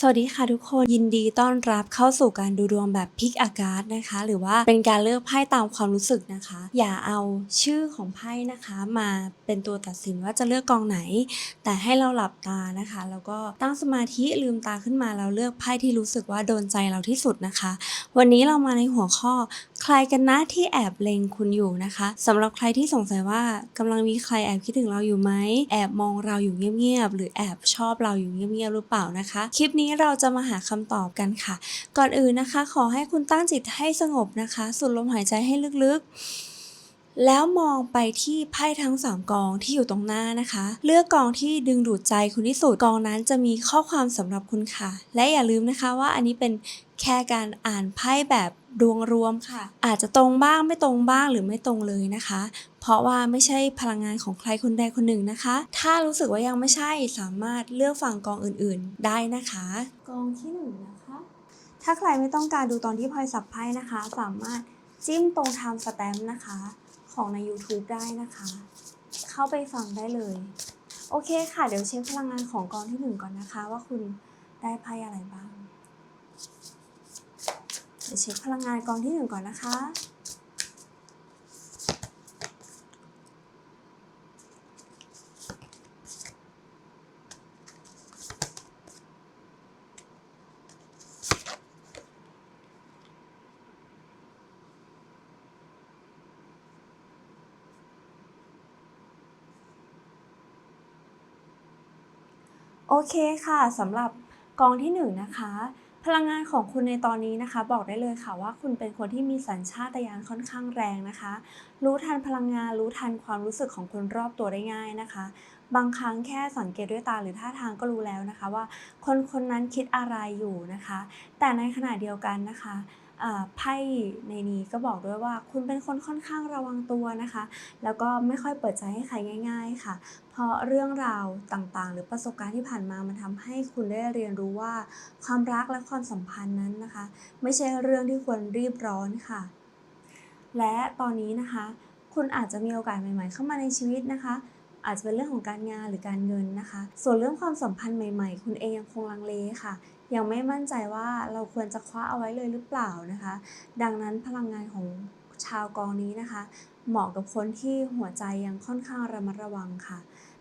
สวัสดีค่ะทุกคนยินดีต้อนรับเข้าสู่การดูดวงแบบพิกอากาศนะคะ หรือว่าเป็นการเลือกไพ่ตามความรู้สึกนะคะ อย่าเอาชื่อของไพ่นะคะมาเป็นตัวตัดสินว่าจะเลือกกองไหน แต่ให้เราหลับตานะคะ แล้วก็ตั้งสมาธิลืมตาขึ้นมาแล้วเลือกไพ่ที่รู้สึกว่าโดนใจเราที่สุดนะคะ วันนี้เรามาในหัวข้อใครกันนะที่แอบเล็งคุณอยู่นะคะสำหรับใครที่สงสัยว่ากำลังมีใครแอบคิดถึงเราอยู่ไหมแอบมองเราอยู่เงียบๆหรือแอบชอบเราอยู่เงียบๆหรือเปล่านะคะคลิปนี้ี้เราจะมาหาคำตอบกันค่ะ ก่อนอื่นนะคะ ขอให้คุณตั้งจิตให้สงบนะคะ สูดลมหายใจให้ลึกๆ แล้วมองไปที่ไพ่ทั้ง 3 กองที่อยู่ตรงหน้านะคะ เลือกกองที่ดึงดูดใจคุณที่สุดกองนั้นจะมีข้อความสำหรับคุณค่ะ และอย่าลืมนะคะว่าอันนี้เป็น แค่การอ่านไพ่แบบดวงรวมค่ะ อาจจะตรงบ้างไม่ตรงบ้างหรือไม่ตรงเลยนะคะ เพราะว่าไม่ใช่พลังงานของใครคนใดคนหนึ่งนะคะ ถ้ารู้สึกว่ายังไม่ใช่สามารถเลือกฝั่งกองอื่นๆ ได้นะคะ กองที่หนึ่งนะคะ ถ้าใครไม่ต้องการดูตอนที่พลอยสับไพ่นะคะ สามารถจิ้มตรง time stamp นะคะของใน YouTube ได้นะคะ เข้าไปฟังได้เลย โอเคค่ะ เดี๋ยวเช็คพลังงานของกองที่หนึ่งก่อนนะคะ ว่าคุณได้ไพ่อะไรบ้าง เช็คพลังงานกองที่หนึ่งก่อนนะคะ โอเคค่ะสำหรับกองที่หนึ่งนะคะ พลังงานของคุณในตอนนี้นะคะ บอกได้เลยค่ะว่าคุณเป็นคนที่มีสัญชาตญาณค่อนข้างแรงนะคะ รู้ทันพลังงานรู้ทันความรู้สึกของคนรอบตัวได้ง่ายนะคะ บางครั้งแค่สังเกตด้วยตาหรือท่าทางก็รู้แล้วนะคะว่า คนคนนั้นคิดอะไรอยู่นะคะ แต่ในขณะเดียวกันนะคะ ไพ่ในนี้ก็บอกด้วยว่าคุณเป็นคนค่อนข้างระวังตัวนะคะ แล้วก็ไม่ค่อยเปิดใจให้ใครง่าย ๆ ค่ะ เพราะเรื่องราวต่างๆ หรือประสบการณ์ที่ผ่านมามันทำให้คุณได้เรียนรู้ว่า ความรักและความสัมพันธ์นั้นนะคะ ไม่ใช่เรื่องที่ควรรีบร้อนค่ะ และตอนนี้นะคะ คุณอาจจะมีโอกาสใหม่ ๆ เข้ามาในชีวิตนะคะอาจจะเป็นเรื่องของการงานหรือการเงินนะคะ ส่วนเรื่องความสัมพันธ์ใหม่ ๆ คุณเองยังคงลังเลค่ะ ยังไม่มั่นใจว่าเราควรจะคว้าเอาไว้เลยหรือเปล่านะคะ ดังนั้นพลังงานของชาวกองนี้นะคะ เหมาะกับคนที่หัวใจยังค่อนข้างระมัดระวังค่ะ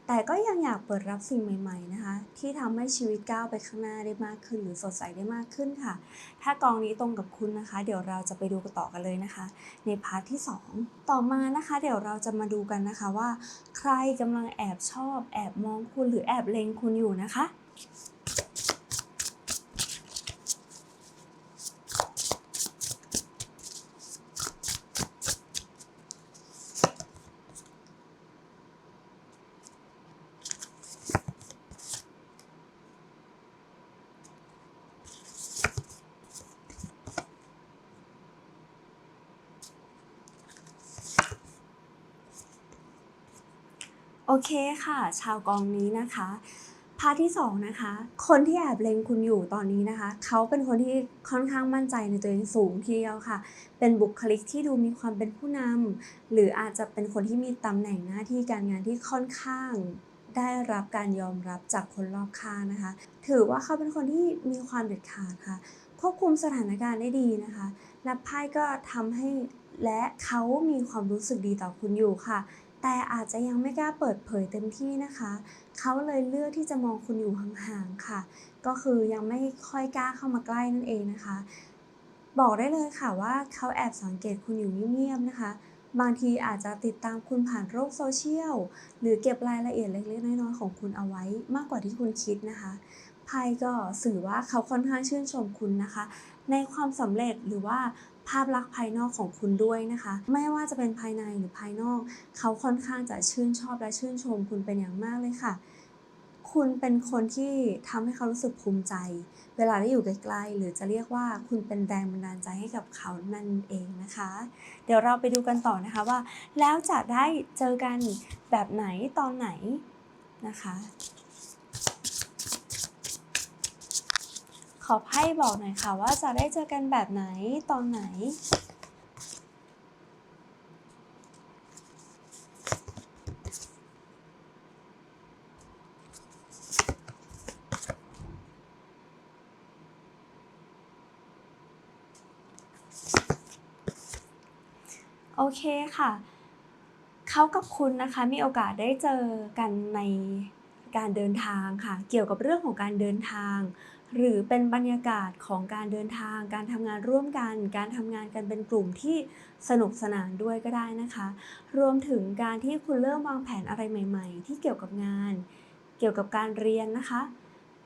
แต่ก็ยังอยากเปิดรับสิ่งใหม่ ๆนะคะ ที่ทำให้ชีวิตก้าวไปข้างหน้าได้มากขึ้น หรือสดใสได้มากขึ้นค่ะ ถ้ากองนี้ตรงกับคุณนะคะ เดี๋ยวเราจะไปดูกันต่อกันเลยนะคะ ในพาร์ทที่ 2 ต่อมานะคะ เดี๋ยวเราจะมาดูกันนะคะว่า ใครกำลังแอบชอบ แอบมองคุณหรือแอบเล็งคุณอยู่นะคะ คค่ะ ชาวกองนี้นะคะพาร์ทที่สองนะคะ คนที่แอบเล็งคุณอยู่ตอนนี้นะคะ เขาเป็นคนที่ค่อนข้างมั่นใจในตัวเองสูงทีเดียวค่ะ เป็นบุคลิกที่ดูมีความเป็นผู้นำหรืออาจจะเป็นคนที่มีตำแหน่งหน้าที่การงานที่ค่อนข้างได้รับการยอมรับจากคนรอบข้างนะคะ ถือว่าเขาเป็นคนที่มีความเด็ดขาดค่ะ ควบคุมสถานการณ์ได้ดีนะคะและไพ่ก็ทำให้และเขามีความรู้สึกดีต่อคุณอยู่ค่ะ แต่อาจจะยังไม่กล้าเปิดเผยเต็มที่นะคะ เขาเลยเลือกที่จะมองคุณอยู่ห่างๆค่ะ ก็คือยังไม่ค่อยกล้าเข้ามาใกล้นั่นเองนะคะ บอกได้เลยค่ะว่าเขาแอบสังเกตคุณอยู่เงียบๆนะคะ บางทีอาจจะติดตามคุณผ่านโลกโซเชียล หรือเก็บรายละเอียดเล็กๆน้อยๆของคุณเอาไว้มากกว่าที่คุณคิดนะคะไพ่ก็สื่อว่าเขาค่อนข้างชื่นชมคุณนะคะ ในความสำเร็จหรือว่า ภาพลักษณ์ภายนอกของคุณด้วยนะคะ ไม่ว่าจะเป็นภายในหรือภายนอก เขาค่อนข้างจะชื่นชอบและชื่นชมคุณเป็นอย่างมากเลยค่ะ คุณเป็นคนที่ทำให้เขารู้สึกภูมิใจ เวลาได้อยู่ใกล้ๆหรือจะเรียกว่าคุณเป็นแรงบันดาลใจให้กับเขานั่นเองนะคะ เดี๋ยวเราไปดูกันต่อนะคะว่า แล้วจะได้เจอกันแบบไหนตอนไหนนะคะ ขอไพ่บอกหน่อยค่ะว่าจะได้เจอกันแบบไหนตอนไหน โอเคค่ะ เขากับคุณนะคะมีโอกาสได้เจอกันในการเดินทางค่ะ เกี่ยวกับเรื่องของการเดินทาง หรือเป็นบรรยากาศของการเดินทาง การทำงานร่วมกัน การทำงานกันเป็นกลุ่มที่สนุกสนานด้วยก็ได้นะคะ รวมถึงการที่คุณเริ่มวางแผนอะไรใหม่ ๆ ที่เกี่ยวกับงาน เกี่ยวกับการเรียนนะคะ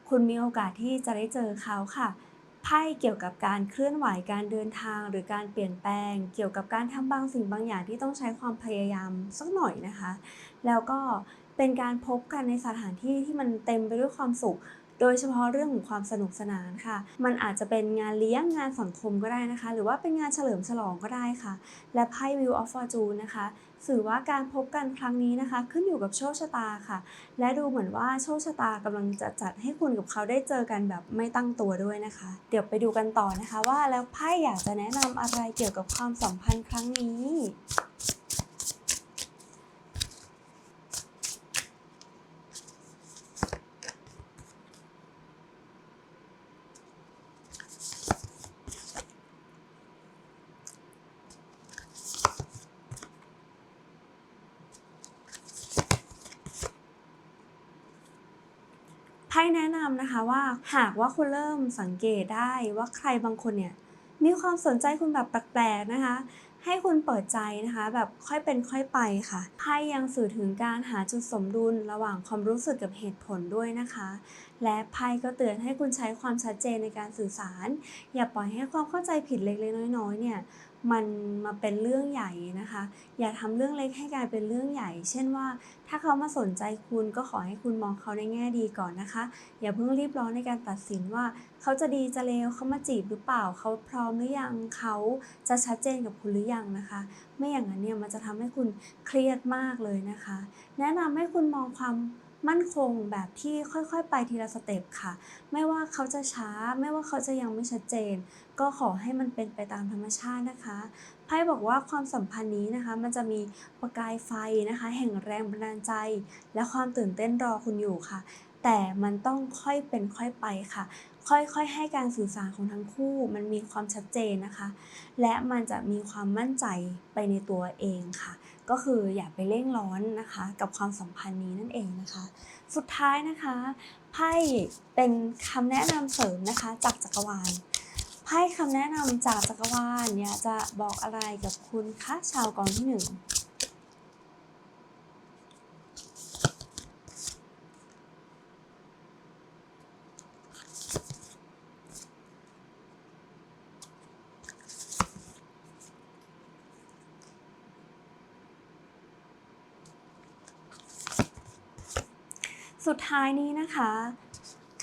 คุณมีโอกาสที่จะได้เจอเขาค่ะไพ่เกี่ยวกับการเคลื่อนไหวการเดินทาง หรือการเปลี่ยนแปลง เกี่ยวกับการทำบางสิ่งบางอย่างที่ต้องใช้ความพยายามสักหน่อยนะคะ แล้วก็เป็นการพบกันในสถานที่ที่มันเต็มไปด้วยความสุข โดยเฉพาะเรื่องของความสนุกสนานค่ะ มันอาจจะเป็นงานเลี้ยงงานสังคมก็ได้นะคะ หรือว่าเป็นงานเฉลิมฉลองก็ได้ค่ะ และไพ่ Wheel of Fortune นะคะสื่อว่าการพบกันครั้งนี้นะคะ ขึ้นอยู่กับโชคชะตาค่ะ และดูเหมือนว่าโชคชะตากำลังจะจัดให้คุณกับเขาได้เจอกันแบบไม่ตั้งตัวด้วยนะคะ เดี๋ยวไปดูกันต่อนะคะว่าแล้วไพ่อยากจะแนะนำอะไรเกี่ยวกับความสัมพันธ์ครั้งนี้ำนะคะว่าหากว่าคุณเริ่มสังเกตได้ว่าใครบางคนเนี่ยมีความสนใจคุณแบบแปลกๆนะคะ ให้คุณเปิดใจนะคะ แบบค่อยเป็นค่อยไปค่ะไพ่ยังสื่อถึงการหาจุดสมดุลระหว่างความรู้สึกกับเหตุผลด้วยนะคะ และไพ่ก็เตือนให้คุณใช้ความชัดเจนในการสื่อสาร อย่าปล่อยให้ความเข้าใจผิดเล็กๆน้อยๆเนี่ย มันมาเป็นเรื่องใหญ่นะคะ อย่าทำเรื่องเล็กให้กลายเป็นเรื่องใหญ่ เช่นว่า ถ้าเขามาสนใจคุณก็ขอให้คุณมองเขาในแง่ดีก่อนนะคะ อย่าเพิ่งรีบร้อนในการตัดสินว่า เขาจะดีจะเลวเขามาจีบหรือเปล่า เขาพร้อมหรือยังเขาจะชัดเจนกับคุณหรือยังนะคะ ไม่อย่างนั้นเนี่ยมันจะทำให้คุณเครียดมากเลยนะคะ แนะนำให้คุณมองความมั่นคงแบบที่ค่อยๆ ไปทีละสเต็ปค่ะ ไม่ว่าเขาจะช้า ไม่ว่าเขาจะยังไม่ชัดเจน ก็ขอให้มันเป็นไปตามธรรมชาตินะคะไพ่บอกว่าความสัมพันธ์นี้นะคะ มันจะมีประกายไฟนะคะ แห่งแรงบันดาลใจ และความตื่นเต้นรอคุณอยู่ค่ะ แต่มันต้องค่อยเป็นค่อยไปค่ะ ค่อยๆ ให้การสื่อสารของทั้งคู่ มันมีความชัดเจนนะคะ และมันจะมีความมั่นใจไปในตัวเองค่ะ ก็คืออย่าไปเร่งร้อนนะคะ กับความสัมพันธ์นี้นั่นเองนะคะ สุดท้ายนะคะไพ่เป็นคำแนะนำเสริมนะคะจากจักรวาล ไพ่คำแนะนำจากจักรวาลเนี่ยจะบอกอะไรกับคุณคะชาวกองที่หนึ่งสุดท้ายนี้นะคะ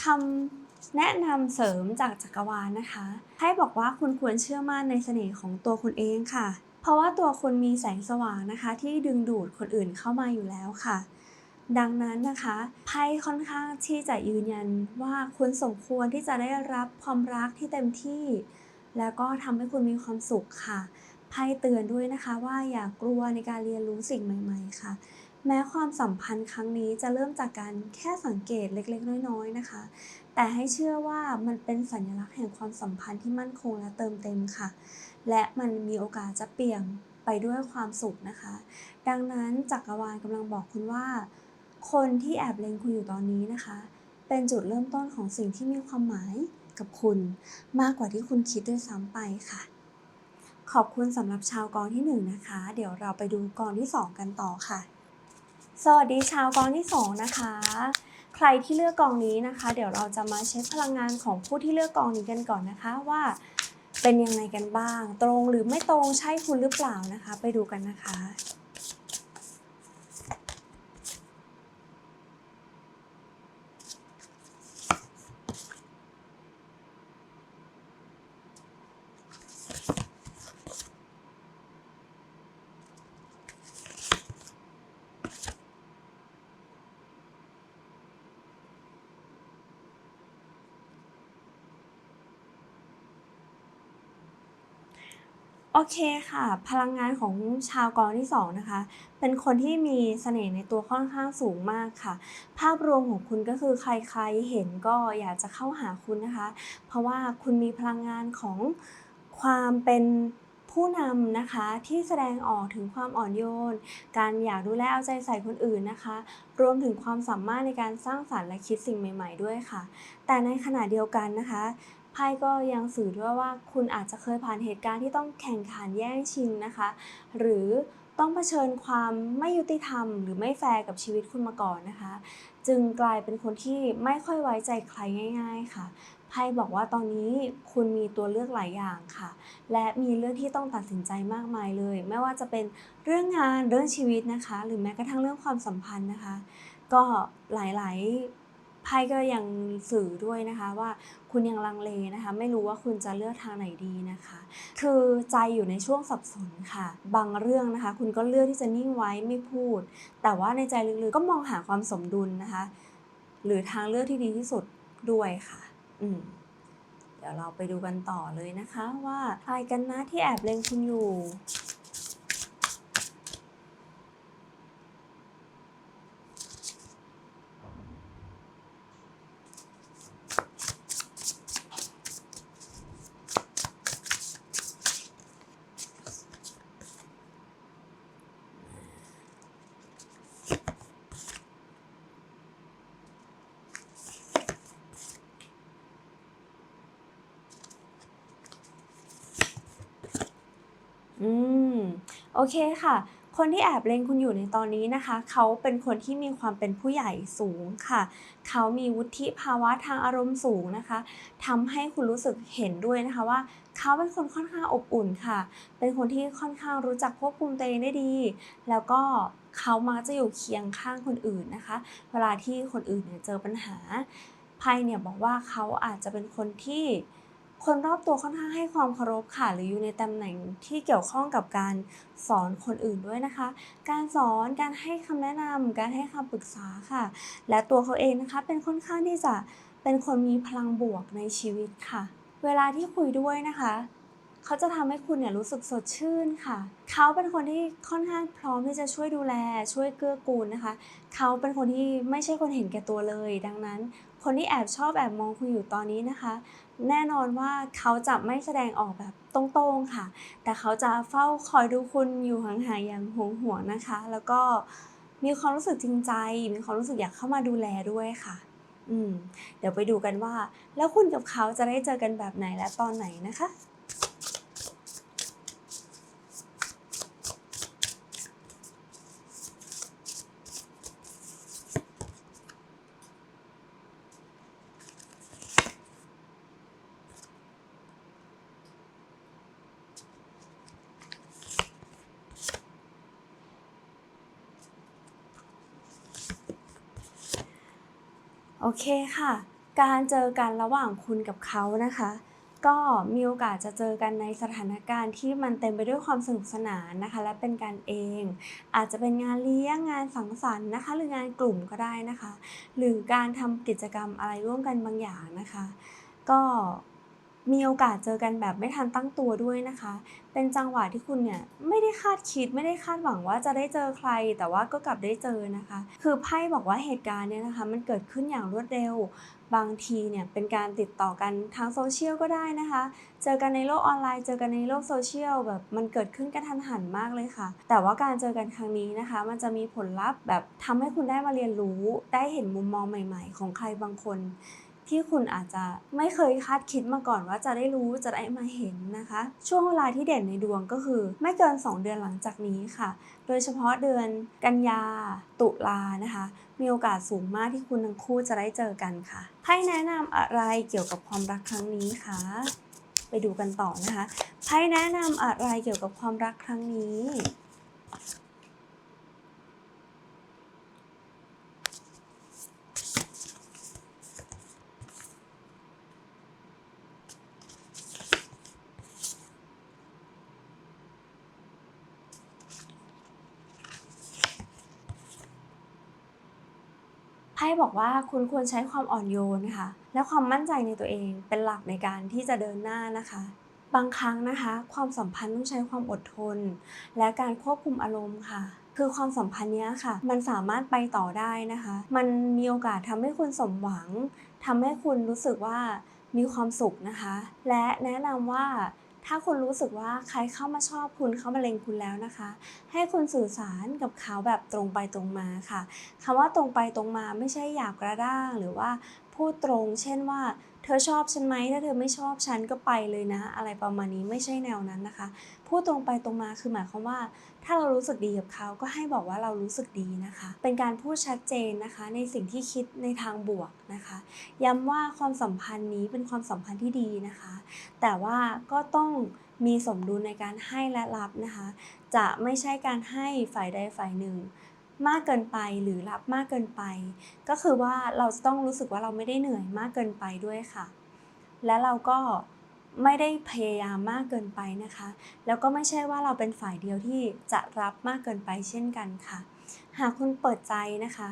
คำ แนะนำเสริมจากจักรวาลนะคะ ให้บอกว่าคุณควรเชื่อมั่นในเสน่ห์ของตัวคุณเองค่ะ เพราะว่าตัวคุณมีแสงสว่างนะคะ ที่ดึงดูดคนอื่นเข้ามาอยู่แล้วค่ะ ดังนั้นนะคะไพ่ค่อนข้างที่จะยืนยันว่าคุณสมควรที่จะได้รับความรักที่เต็มที่ แล้วก็ทำให้คุณมีความสุขค่ะไพ่เตือนด้วยนะคะว่าอย่ากลัวในการเรียนรู้สิ่งใหม่ ๆ ค่ะ แม้ความสัมพันธ์ครั้งนี้จะเริ่มจากการแค่สังเกตเล็กๆ น้อยๆนะคะ แต่ให้เชื่อว่ามันเป็นสัญลักษณ์แห่งความสัมพันธ์ที่มั่นคงและเติมเต็มค่ะ และมันมีโอกาสจะเปลี่ยนไปด้วยความสุขนะคะ ดังนั้นจักรวาลกำลังบอกคุณว่า คนที่แอบเล็งคุณอยู่ตอนนี้นะคะ เป็นจุดเริ่มต้นของสิ่งที่มีความหมายกับคุณมากกว่าที่คุณคิดด้วยซ้ำไปค่ะ ขอบคุณสำหรับชาวกองที่หนึ่งนะคะ เดี๋ยวเราไปดูกองที่สองกันต่อค่ะ สวัสดีชาวกองที่สองนะคะ ใครที่เลือกกองนี้นะคะ เดี๋ยวเราจะมาเช็คพลังงานของผู้ที่เลือกกองนี้กันก่อนนะคะว่าเป็นยังไงกันบ้าง ตรงหรือไม่ตรงใช่คุณหรือเปล่านะคะ ไปดูกันนะคะ โอเคค่ะ พลังงานของชาวกองที่2นะคะ เป็นคนที่มีเสน่ห์ในตัวค่อนข้างสูงมากค่ะ ภาพรวมของคุณก็คือใครๆเห็นก็อยากจะเข้าหาคุณนะคะ เพราะว่าคุณมีพลังงานของคความเป็นผู้นำนะคะที่แสดงออกถึงความอ่อนโยน การอยากดูแลเอาใจใส่คนอื่นนะคะ รวมถึงความสามารถในการสร้างสรรค์และคิดสิ่งใหม่ ๆ ด้วยค่ะ แต่ในขณะเดียวกันนะคะ ไพ่ก็ยังสื่อด้วยว่าคุณอาจจะเคยผ่านเหตุการณ์ที่ต้องแข่งขันแย่งชิงนะคะ หรือต้องเผชิญความไม่ยุติธรรม หรือไม่แฟร์กับชีวิตคุณมาก่อนนะคะ จึงกลายเป็นคนที่ไม่ค่อยไว้ใจใครง่าย ๆค่ะไพ่บอกว่าตอนนี้คุณมีตัวเลือกหลายอย่างค่ะ และมีเรื่องที่ต้องตัดสินใจมากมายเลย ไม่ว่าจะเป็นเรื่องงานเรื่องชีวิตนะคะ หรือแม้กระทั่งเรื่องความสัมพันธ์นะคะ ก็หลายๆ ไพ่ก็ยังสื่อด้วยนะคะว่าคุณยังลังเลนะคะ ไม่รู้ว่าคุณจะเลือกทางไหนดีนะคะ คือใจอยู่ในช่วงสับสนค่ะ บางเรื่องนะคะ คุณก็เลือกที่จะนิ่งไว้ไม่พูด แต่ว่าในใจลึกๆก็มองหาความสมดุลนะคะ หรือทางเลือกที่ดีที่สุดด้วยค่ะ อืมเดี๋ยวเราไปดูกันต่อเลยนะคะ ว่าใครกันนะที่แอบเล็งคุณอยู่ อืม โอเคค่ะ คนที่แอบเล็งคุณอยู่ในตอนนี้นะคะ เขาเป็นคนที่มีความเป็นผู้ใหญ่สูงค่ะ เขามีวุฒิภาวะทางอารมณ์สูงนะคะทำให้คุณรู้สึกเห็นด้วยนะคะว่าเขาเป็นคนค่อนข้างอบอุ่นค่ะ เป็นคนที่ค่อนข้างรู้จักควบคุมตัวเองได้ดี แล้วก็เขามักจะอยู่เคียงข้างคนอื่นนะคะ เวลาที่คนอื่นเนี่ยเจอปัญหาไพ่เนี่ยบอกว่าเขาอาจจะเป็นคนที่ คนรอบตัวค่อนข้างให้ความเคารพค่ะ หรืออยู่ในตำแหน่งที่เกี่ยวข้องกับการสอนคนอื่นด้วยนะคะ การสอนการให้คำแนะนำการให้คำปรึกษาค่ะ และตัวเขาเองนะคะ เป็นค่อนข้างที่จะเป็นคนมีพลังบวกในชีวิตค่ะ เวลาที่คุยด้วยนะคะเขาจะทำให้คุณเนี่ยรู้สึกสดชื่นค่ะ เขาเป็นคนที่ค่อนข้างพร้อมที่จะช่วยดูแล ช่วยเกื้อกูลนะคะ เขาเป็นคนที่ไม่ใช่คนเห็นแก่ตัวเลย ดังนั้น คนที่แอบชอบแอบมองคุณอยู่ตอนนี้นะคะ แน่นอนว่าเขาจะไม่แสดงออกแบบตรงๆค่ะ แต่เขาจะเฝ้าคอยดูคุณอยู่ห่างๆอย่างห่วงๆนะคะ แล้วก็มีความรู้สึกจริงใจ มีความรู้สึกอยากเข้ามาดูแลด้วยค่ะ อืม เดี๋ยวไปดูกันว่า แล้วคุณกับเขาจะได้เจอกันแบบไหนและตอนไหนนะคะ เคค่ะ การเจอกันระหว่างคุณกับเขานะคะ ก็มีโอกาสจะเจอกันในสถานการณ์ที่มันเต็มไปด้วยความสนุกสนานนะคะ และเป็นการเอง อาจจะเป็นงานเลี้ยงงานสังสรรค์นะคะ หรืองานกลุ่มก็ได้นะคะ หรือการทำกิจกรรมอะไรร่วมกันบางอย่างนะคะ ก็ มีโอกาสเจอกันแบบไม่ทันตั้งตัวด้วยนะคะ เป็นจังหวะที่คุณเนี่ยไม่ได้คาดคิดไม่ได้คาดหวังว่าจะได้เจอใคร แต่ว่าก็กลับได้เจอนะคะ คือไพ่บอกว่าเหตุการณ์เนี่ยนะคะ มันเกิดขึ้นอย่างรวดเร็ว บางทีเนี่ยเป็นการติดต่อกันทางโซเชียลก็ได้นะคะ เจอกันในโลกออนไลน์ เจอกันในโลกโซเชียลแบบมันเกิดขึ้นกระทันหันมากเลยค่ะ แต่ว่าการเจอกันครั้งนี้นะคะ มันจะมีผลลัพธ์แบบทำให้คุณได้มาเรียนรู้ ได้เห็นมุมมองใหม่ ๆ ของใครบางคน ที่คุณอาจจะไม่เคยคาดคิดมาก่อนว่าจะได้รู้จะได้มาเห็นนะคะ ช่วงเวลาที่เด่นในดวงก็คือ ไม่เกิน 2 เดือนหลังจากนี้ค่ะ โดยเฉพาะเดือนกันยาตุลานะคะ มีโอกาสสูงมากที่คุณทั้งคู่จะได้เจอกันค่ะไพ่แนะนำอะไรเกี่ยวกับความรักครั้งนี้คะไปดูกันต่อนะคะไพ่แนะนำอะไรเกี่ยวกับความรักครั้งนี้ บอกว่าคุณควรใช้ความอ่อนโยนนะคะ และความมั่นใจในตัวเองเป็นหลักในการที่จะเดินหน้านะคะ บางครั้งนะคะ ความสัมพันธ์ต้องใช้ความอดทน และการควบคุมอารมณ์ค่ะ คือความสัมพันธ์เนี้ยค่ะ มันสามารถไปต่อได้นะคะ มันมีโอกาสทำให้คุณสมหวังทำให้คุณรู้สึกว่ามีความสุขนะคะ และแนะนำว่า ถ้าคุณรู้สึกว่าใครเข้ามาชอบคุณเข้ามาเล็งคุณแล้วนะคะ ให้คุณสื่อสารกับเขาแบบตรงไปตรงมาค่ะคำว่าตรงไปตรงมาไม่ใช่หยาบกระด้างหรือว่าพูดตรง เช่นว่า ธอชอบฉันไหมถ้าเธอไม่ชอบฉันก็ไปเลยนะ อะไรประมาณนี้ไม่ใช่แนวนั้นนะคะ พูดตรงไปตรงมาคือหมายความว่า ถ้าเรารู้สึกดีกับเขาก็ให้บอกว่าเรารู้สึกดีนะคะ เป็นการพูดชัดเจนนะคะ ในสิ่งที่คิดในทางบวกนะคะ ย้ำว่าความสัมพันธ์นี้เป็นความสัมพันธ์ที่ดีนะคะ แต่ว่าก็ต้องมีสมดุลในการให้และรับนะคะ จะไม่ใช่การให้ฝ่ายใดฝ่ายหนึ่ง มากเกินไปหรือรับมากเกินไป ก็คือว่าเราจะต้องรู้สึกว่าเราไม่ได้เหนื่อยมากเกินไปด้วยค่ะ และเราก็ไม่ได้พยายามมากเกินไปนะคะ แล้วก็ไม่ใช่ว่าเราเป็นฝ่ายเดียวที่จะรับมากเกินไปเช่นกันค่ะ หากคุณเปิดใจนะคะ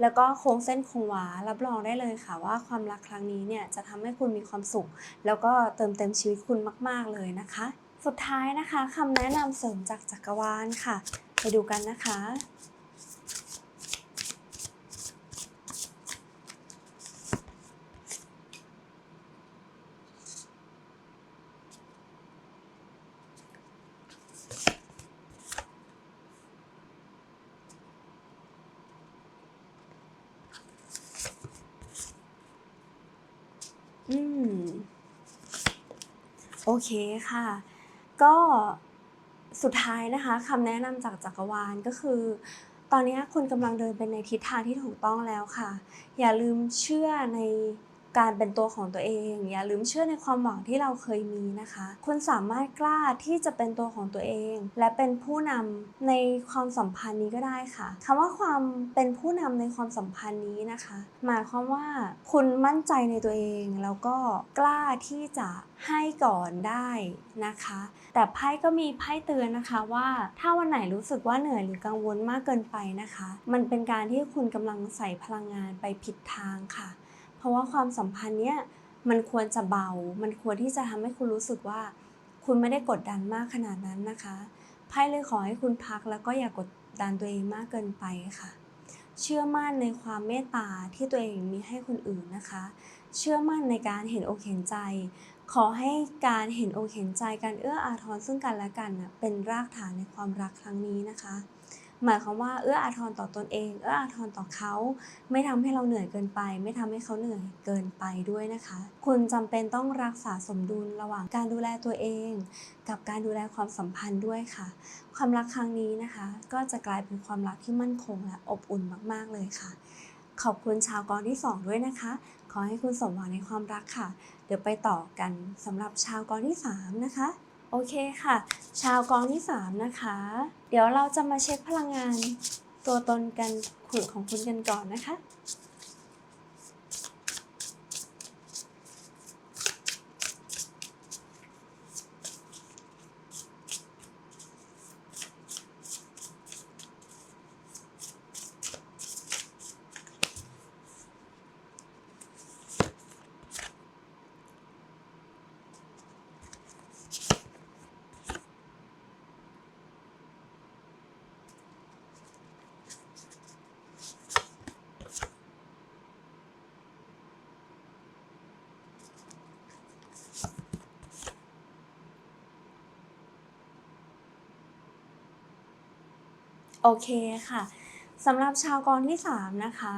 แล้วก็โค้งเส้นคงวารับรองได้เลยค่ะว่าความรักครั้งนี้เนี่ยจะทำให้คุณมีความสุข แล้วก็เติมเต็มชีวิตคุณมาก ๆเลยนะคะ สุดท้ายนะคะคำแนะนำเสริมจากจักรวาลค่ะ ไปดูกันนะคะ อืม โอ เคค่ะ ก็สุดท้ายนะคะคำแนะนำจากจักรวาลก็คือ ตอนนี้คุณกำลังเดินไปในทิศทางที่ถูกต้องแล้วค่ะ อย่าลืมเชื่อใน การเป็นตัวของตัวเอง อย่าลืมเชื่อในความหวังที่เราเคยมีนะคะ คุณสามารถกล้าที่จะเป็นตัวของตัวเอง และเป็นผู้นำในความสัมพันธ์นี้ก็ได้ค่ะคำว่าความเป็นผู้นำในความสัมพันธ์นี้นะคะ หมายความว่าคุณมั่นใจในตัวเองแล้วก็กล้าที่จะให้ก่อนได้นะคะ แต่ไพ่ก็มีไพ่เตือนนะคะว่าถ้าวันไหนรู้สึกว่าเหนื่อยหรือกังวลมากเกินไปนะคะ มันเป็นการที่คุณกำลังใส่พลังงานไปผิดทางค่ะ ราะว่าความสัมพันธ์เนี้ยมันควรจะเบา มันควรที่จะทำให้คุณรู้สึกว่า คุณไม่ได้กดดันมากขนาดนั้นนะคะไพ่เลยขอให้คุณพักแล้วก็อย่ากดดันตัวเองมากเกินไปค่ะ เชื่อมั่นในความเมตตาที่ตัวเองมีให้คนอื่นนะคะ เชื่อมั่นในการเห็นอกเห็นใจ ขอให้การเห็นอกเห็นใจการเอื้ออาทรซึ่งกันและกันนะเป็นรากฐานในความรักครั้งนี้นะคะ หมายความว่าเอื้ออาทรต่อตนเอง เอื้ออาทรต่อเขา ไม่ทำให้เราเหนื่อยเกินไป ไม่ทำให้เขาเหนื่อยเกินไปด้วยนะคะ คุณจำเป็นต้องรักษาสมดุลระหว่างการดูแลตัวเอง กับการดูแลความสัมพันธ์ด้วยค่ะ ความรักครั้งนี้นะคะ ก็จะกลายเป็นความรักที่มั่นคงและอบอุ่นมาก ๆเลยค่ะ ขอบคุณชาวกองที่ 2 ด้วยนะคะ ขอให้คุณสมหวังในความรักค่ะ เดี๋ยวไปต่อกันสำหรับชาวกองที่ 3 นะคะ โอเคค่ะ ชาวกองที่ 3 นะคะ เดี๋ยวเราจะมาเช็คพลังงานตัวตนกันขุดของคุณกันก่อนนะคะ โอเคค่ะสำหรับชาวกองที่3นะคะ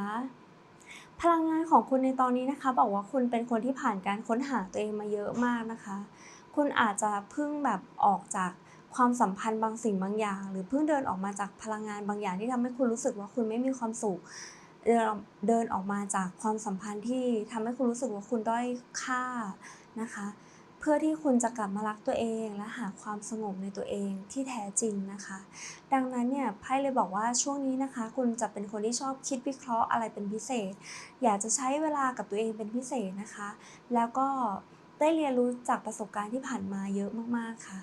พลังงานของคุณในตอนนี้นะคะ บอกว่าคุณเป็นคนที่ผ่านการค้นหาตัวเองมาเยอะมากนะคะ คุณอาจจะเพิ่งแบบออกจากความสัมพันธ์บางสิ่งบางอย่าง หรือเพิ่งเดินออกมาจากพลังงานบางอย่างที่ทำให้คุณรู้สึกว่าคุณไม่มีความสุขเดินเดินออกมาจากความสัมพันธ์ที่ทำให้คุณรู้สึกว่าคุณด้อยค่านะคะ พื่อที่คุณจะกลับมารักตัวเองและหาความสงบในตัวเองที่แท้จริงนะคะ ดังนั้นเนี่ยไพ่เลยบอกว่าช่วงนี้นะคะ คุณจะเป็นคนที่ชอบคิดวิเคราะห์อะไรเป็นพิเศษ อยากจะใช้เวลากับตัวเองเป็นพิเศษนะคะ แล้วก็ได้เรียนรู้จากประสบการณ์ที่ผ่านมาเยอะมากๆค่ะ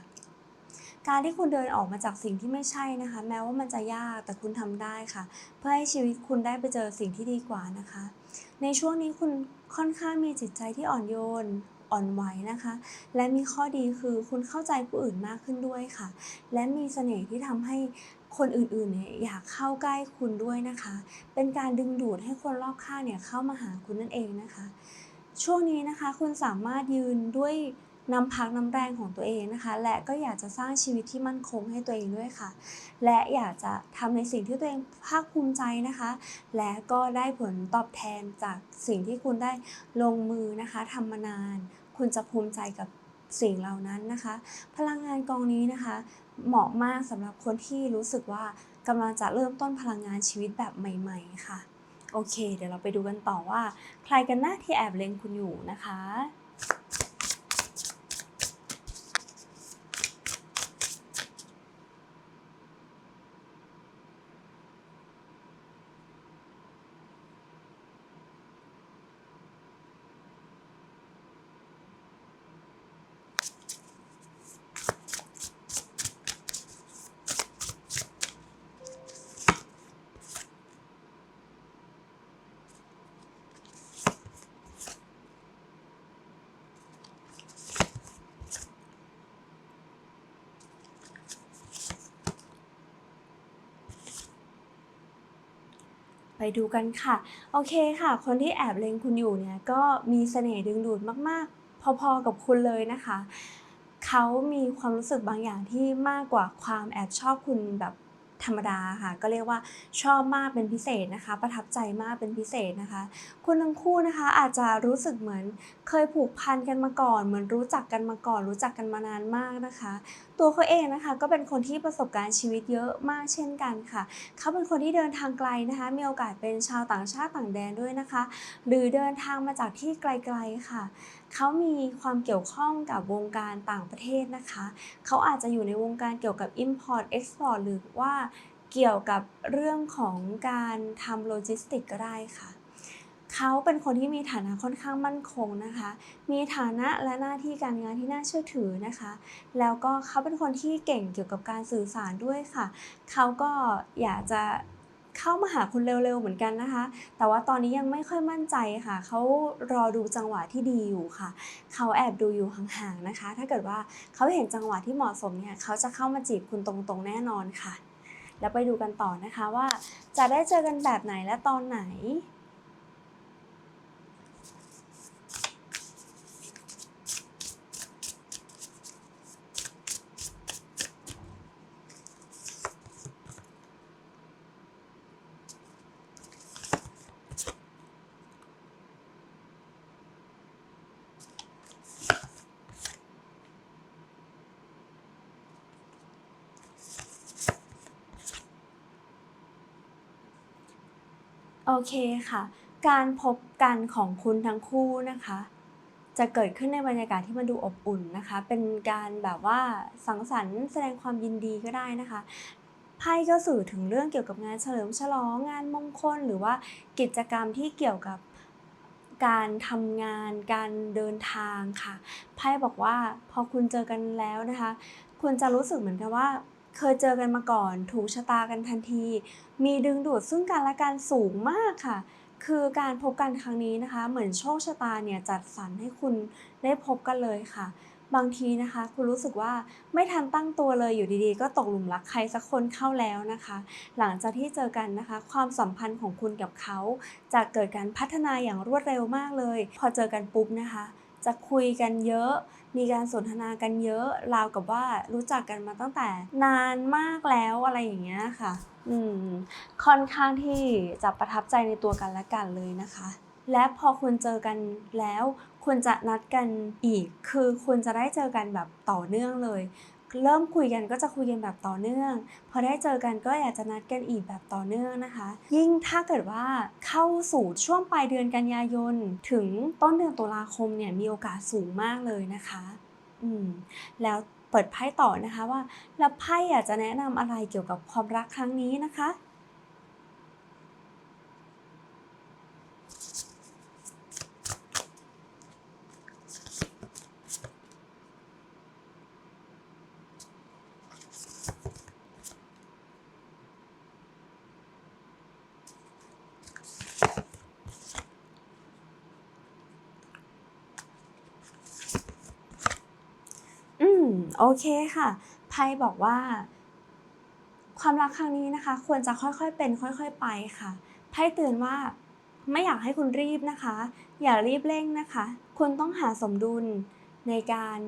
การที่คุณเดินออกมาจากสิ่งที่ไม่ใช่นะคะ แม้ว่ามันจะยากแต่คุณทำได้ค่ะ เพื่อให้ชีวิตคุณได้ไปเจอสิ่งที่ดีกว่านะคะ ในช่วงนี้คุณค่อนข้างมีจิตใจที่อ่อนโยน อ่อนไหวนะคะ และมีข้อดีคือคุณเข้าใจผู้อื่นมากขึ้นด้วยค่ะ และมีเสน่ห์ที่ทำให้คนอื่นๆเนี่ยอยากเข้าใกล้คุณด้วยนะคะ เป็นการดึงดูดให้คนรอบข้างเนี่ยเข้ามาหาคุณนั่นเองนะคะ ช่วงนี้นะคะคุณสามารถยืนด้วย น้ำพักน้ำแรงของตัวเองนะคะ และก็อยากจะสร้างชีวิตที่มั่นคงให้ตัวเองด้วยค่ะ และอยากจะทำในสิ่งที่ตัวเองภาคภูมิใจนะคะ และก็ได้ผลตอบแทนจากสิ่งที่คุณได้ลงมือนะคะทำมานาน คุณจะภูมิใจกับสิ่งเหล่านั้นนะคะ พลังงานกองนี้นะคะ เหมาะมากสำหรับคนที่รู้สึกว่ากำลังจะเริ่มต้นพลังงานชีวิตแบบใหม่ ๆ ค่ะ โอเค เดี๋ยวเราไปดูกันต่อว่า ใครกันหน้าที่แอบเล็งคุณอยู่นะคะ ไปดูกันค่ะ โอเคค่ะ คนที่แอบเลงคุณอยู่เนี่ยก็มีเสน่ห์ดึงดูดมาก ๆ พอๆกับคุณเลยนะคะ เขามีความรู้สึกบางอย่างที่มากกว่าความแอบชอบคุณแบบธรรมดาค่ะ ก็เรียกว่าชอบมากเป็นพิเศษนะคะ ประทับใจมากเป็นพิเศษนะคะ คุณทั้งคู่นะคะอาจจะรู้สึกเหมือนเคยผูกพันกันมาก่อน เหมือนรู้จักกันมาก่อน รู้จักกันมานานมากนะคะตัวเขาเองนะคะก็เป็นคนที่ประสบการณ์ชีวิตเยอะมากเช่นกันค่ะ เขาเป็นคนที่เดินทางไกลนะคะ มีโอกาสเป็นชาวต่างชาติต่างแดนด้วยนะคะ หรือเดินทางมาจากที่ไกลๆค่ะ เขามีความเกี่ยวข้องกับวงการต่างประเทศนะคะ เขาอาจจะอยู่ในวงการเกี่ยวกับ Import Export หรือว่าเกี่ยวกับเรื่องของการทำโลจิสติกก็ได้ค่ะ เขาเป็นคนที่มีฐานะค่อนข้างมั่นคงนะคะ มีฐานะและหน้าที่การงานที่น่าเชื่อถือนะคะ แล้วก็เขาเป็นคนที่เก่งเกี่ยวกับการสื่อสารด้วยค่ะ เขาก็อยากจะเข้ามาหาคุณเร็วๆเหมือนกันนะคะ แต่ว่าตอนนี้ยังไม่ค่อยมั่นใจค่ะ เขารอดูจังหวะที่ดีอยู่ค่ะ เขาแอบดูอยู่ห่างๆนะคะ ถ้าเกิดว่าเขาเห็นจังหวะที่เหมาะสมเนี่ยเขาจะเข้ามาจีบคุณตรงๆแน่นอนค่ะ แล้วไปดูกันต่อนะคะว่าจะได้เจอกันแบบไหนและตอนไหน โอเคค่ะ การพบกันของคุณทั้งคู่นะคะ จะเกิดขึ้นในบรรยากาศที่มันดูอบอุ่นนะคะ เป็นการแบบว่าสังสรรค์แสดงความยินดีก็ได้นะคะไพ่ก็สื่อถึงเรื่องเกี่ยวกับงานเฉลิมฉลองงานมงคล หรือว่ากิจกรรมที่เกี่ยวกับการทำงาน การเดินทางค่ะไพ่บอกว่าพอคุณเจอกันแล้วนะคะ คุณจะรู้สึกเหมือนกับว่า เคยเจอกันมาก่อน ถูกชะตากันทันที มีดึงดูดซึ่งกันและกันสูงมากค่ะ คือการพบกันครั้งนี้นะคะ เหมือนโชคชะตาเนี่ยจัดสรรให้คุณได้พบกันเลยค่ะ บางทีนะคะ คุณรู้สึกว่าไม่ทันตั้งตัวเลยอยู่ดีๆ ก็ตกหลุมรักใครสักคนเข้าแล้วนะคะ หลังจากที่เจอกันนะคะ ความสัมพันธ์ของคุณกับเขาจะเกิดการพัฒนาอย่างรวดเร็วมากเลย พอเจอกันปุ๊บนะคะ จะคุยกันเยอะ มีการสนทนากันเยอะราวกับว่ารู้จักกันมาตั้งแต่นานมากแล้วอะไรอย่างเงี้ยค่ะ อืม ค่อนข้างที่จะประทับใจในตัวกันและกันเลยนะคะ และพอคุณเจอกันแล้วคุณจะนัดกันอีก คือคุณจะได้เจอกันแบบต่อเนื่องเลย เริ่มคุยกันก็จะคุยกันแบบต่อเนื่อง พอได้เจอกันก็อยากจะนัดกันอีกแบบต่อเนื่องนะคะ ยิ่งถ้าเกิดว่าเข้าสู่ช่วงปลายเดือนกันยายน ถึงต้นเดือนตุลาคมเนี่ยมีโอกาสสูงมากเลยนะคะ อืมแล้วเปิดไพ่ต่อนะคะว่าแล้วไพ่อยากจะแนะนำอะไรเกี่ยวกับความรักครั้งนี้นะคะ อืม โอเคค่ะ ไพ่บอกว่า ความรักครั้งนี้นะคะ ควรจะค่อยๆเป็น ค่อย ๆ ไปค่ะ ไพ่เตือนว่าไม่อยากให้คุณรีบนะคะ อย่ารีบเร่งนะคะ คุณต้องหาสมดุลในการ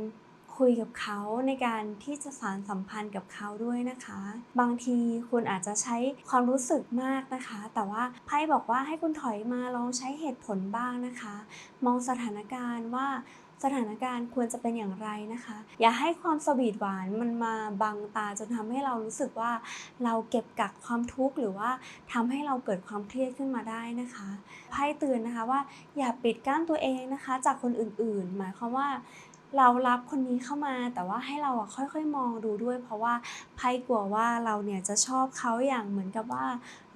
คุยกับเขาในการที่จะสานสัมพันธ์กับเขาด้วยนะคะ บางทีคุณอาจจะใช้ความรู้สึกมากนะคะ แต่ว่าไพ่บอกว่าให้คุณถอยมาลองใช้เหตุผลบ้างนะคะ มองสถานการณ์ว่า สถานการณ์ควรจะเป็นอย่างไรนะคะ อย่าให้ความสวีทหวานมันมาบังตาจนทำให้เรารู้สึกว่าเราเก็บกักความทุกข์หรือว่าทำให้เราเกิดความเครียดขึ้นมาได้นะคะไพ่เตือนนะคะว่าอย่าปิดกั้นตัวเองนะคะ จากคนอื่นๆ หมายความว่าเรารับคนนี้เข้ามาแต่ว่าให้เราค่อยๆ มองดูด้วย เพราะว่าไพ่กลัวว่าเราเนี่ยจะชอบเขาอย่างเหมือนกับว่า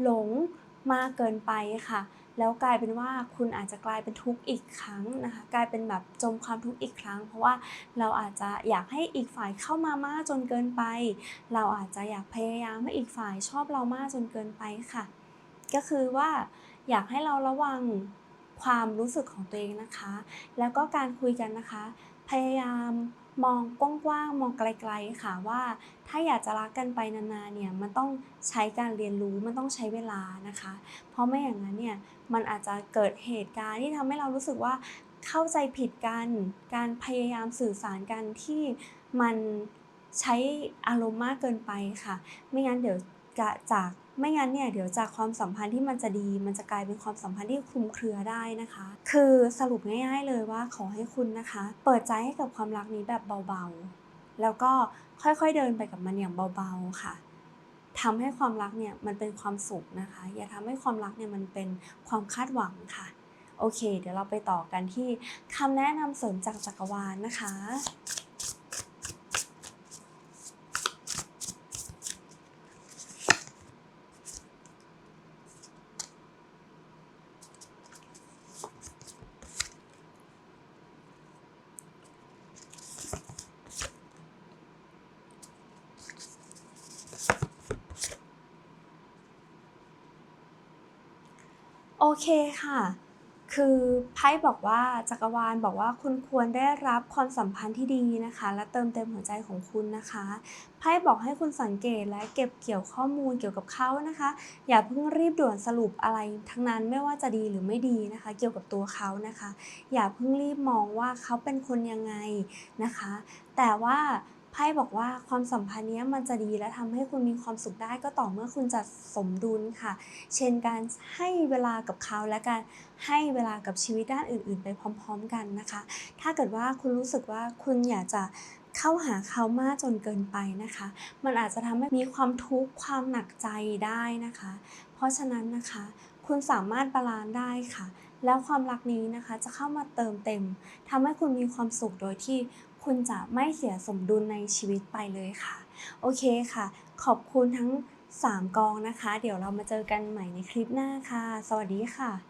หลงมากเกินไปค่ะ แล้วกลายเป็นว่าคุณอาจจะกลายเป็นทุกข์อีกครั้งนะคะ กลายเป็นแบบจมความทุกข์อีกครั้ง เพราะว่าเราอาจจะอยากให้อีกฝ่ายเข้ามามากจนเกินไป เราอาจจะอยากพยายามให้อีกฝ่ายชอบเรามากจนเกินไปค่ะ ก็คือว่าอยากให้เราระวังความรู้สึกของตัวเองนะคะ แล้วก็การคุยกันนะคะ พยายามมองกว้างๆ มองไกลๆ ค่ะว่าถ้าอยากจะรักกันไปนานๆ เนี่ย มันต้องใช้การเรียนรู้ มันต้องใช้เวลานะคะ เพราะไม่อย่างนั้นเนี่ย มันอาจจะเกิดเหตุการณ์ที่ทำให้เรารู้สึกว่าเข้าใจผิดกัน การพยายามสื่อสารกันที่มันใช้อารมณ์มากเกินไปค่ะ ไม่งั้นเดี๋ยวจะจากไม่งั้นเนี่ยเดี๋ยวจากความสัมพันธ์ที่มันจะดี มันจะกลายเป็นความสัมพันธ์ที่คลุมเครือได้นะคะ คือสรุปง่าย ๆ เลยว่าขอให้คุณนะคะ เปิดใจให้กับความรักนี้แบบเบาๆ แล้วก็ค่อยๆเดินไปกับมันอย่างเบาๆค่ะ ทำให้ความรักเนี่ยมันเป็นความสุขนะคะ อย่าทำให้ความรักเนี่ยมันเป็นความคาดหวังค่ะ โอเค เดี๋ยวเราไปต่อกันที่คำแนะนำเสริมจากจักรวาลนะคะ เคค่ะ คือไพ่บอกว่าจักรวาลบอกว่าคุณควรได้รับความสัมพันธ์ที่ดีนะคะ และเติมเต็มหัวใจของคุณนะคะไพ่บอกให้คุณสังเกตและเก็บเกี่ยวข้อมูลเกี่ยวกับเขานะคะ อย่าเพิ่งรีบด่วนสรุปอะไรทั้งนั้นไม่ว่าจะดีหรือไม่ดีนะคะ เกี่ยวกับตัวเขานะคะ อย่าเพิ่งรีบมองว่าเขาเป็นคนยังไงนะคะ แต่ว่า ไพ่บอกว่าความสัมพันธ์เนี้ยมันจะดีและทำให้คุณมีความสุขได้ก็ต่อเมื่อคุณจัดสมดุลค่ะ เช่นการให้เวลากับเขาและการให้เวลากับชีวิตด้านอื่น ๆ ไปพร้อม ๆ กันนะคะ ถ้าเกิดว่าคุณรู้สึกว่าคุณอยากจะเข้าหาเขามากจนเกินไปนะคะ มันอาจจะทำให้มีความทุกข์ความหนักใจได้นะคะ เพราะฉะนั้นนะคะ คุณสามารถบาลานซ์ได้ค่ะ แล้วความรักนี้นะคะจะเข้ามาเติมเต็มทำให้คุณมีความสุขโดยที่ คุณจะไม่เสียสมดุลในชีวิตไปเลยค่ะ โอเคค่ะ ขอบคุณทั้ง 3 กองนะคะ เดี๋ยวเรามาเจอกันใหม่ในคลิปหน้าค่ะ สวัสดีค่ะ